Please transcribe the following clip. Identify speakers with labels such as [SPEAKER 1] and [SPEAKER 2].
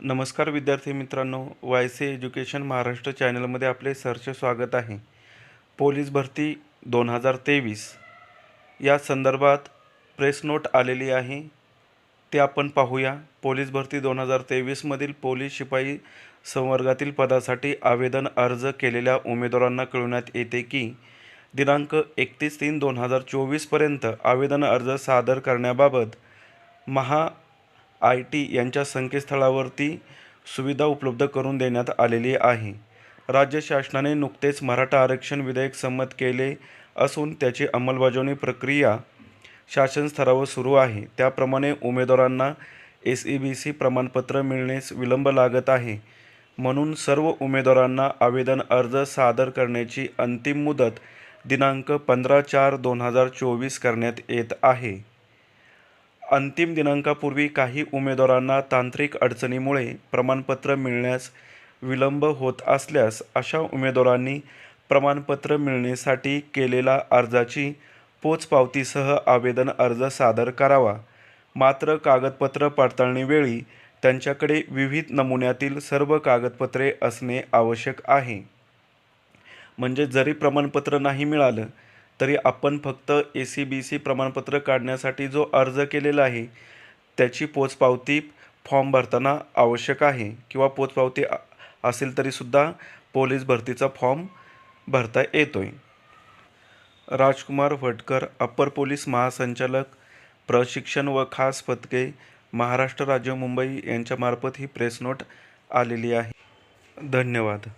[SPEAKER 1] नमस्कार विद्यार्थी मित्रांनो वाय सी एज्युकेशन महाराष्ट्र चॅनलमध्ये आपले सरचे स्वागत आहे. पोलीस भरती दोन हजार तेवीस. या संदर्भात प्रेस नोट आलेली आहे. ते आपण पाहूया. पोलीस भरती दोन हजार तेवीसमधील पोलीस शिपाई संवर्गातील पदासाठी आवेदन अर्ज केलेल्या उमेदवारांना कळवण्यात येते की दिनांक एकतीस तीन दोन हजार चोवीसपर्यंत आवेदन अर्ज सादर करण्याबाबत महा आय टी यांच्या संकेतस्थळावरती सुविधा उपलब्ध करून देण्यात आलेली आहे. राज्य शासनाने नुकतेच मराठा आरक्षण विधेयक संमत केले असून त्याची अंमलबजावणी प्रक्रिया शासन स्तरावर सुरू आहे. त्याप्रमाणे उमेदवारांना एस ई बी सी प्रमाणपत्र मिळण्यास विलंब लागत आहे. म्हणून सर्व उमेदवारांना आवेदन अर्ज सादर करण्याची अंतिम मुदत दिनांक पंधरा चार दोन हजार चोवीस करण्यात येत आहे. अंतिम दिनांकापूर्वी काही उमेदवारांना तांत्रिक अडचणीमुळे प्रमाणपत्र मिळण्यास विलंब होत असल्यास अशा उमेदवारांनी प्रमाणपत्र मिळण्यासाठी केलेल्या अर्जाची पोचपावतीसह आवेदन अर्ज सादर करावा. मात्र कागदपत्र पडताळणीवेळी त्यांच्याकडे विविध नमुन्यातील सर्व कागदपत्रे असणे आवश्यक आहे. म्हणजे जरी प्रमाणपत्र नाही मिळालं तरी आपण फक्त ए सी बी सी प्रमाणपत्र काढण्यासाठी जो अर्ज केलेला आहे त्याची पोचपावती फॉर्म भरताना आवश्यक आहे किंवा पोचपावती असेल तरीसुद्धा पोलीस भरतीचा फॉर्म भरता येतो आहे राजकुमार भटकर अप्पर पोलीस महासंचालक प्रशिक्षण व खास पथके महाराष्ट्र राज्य मुंबई यांच्यामार्फत ही प्रेस नोट आलेली आहे. धन्यवाद.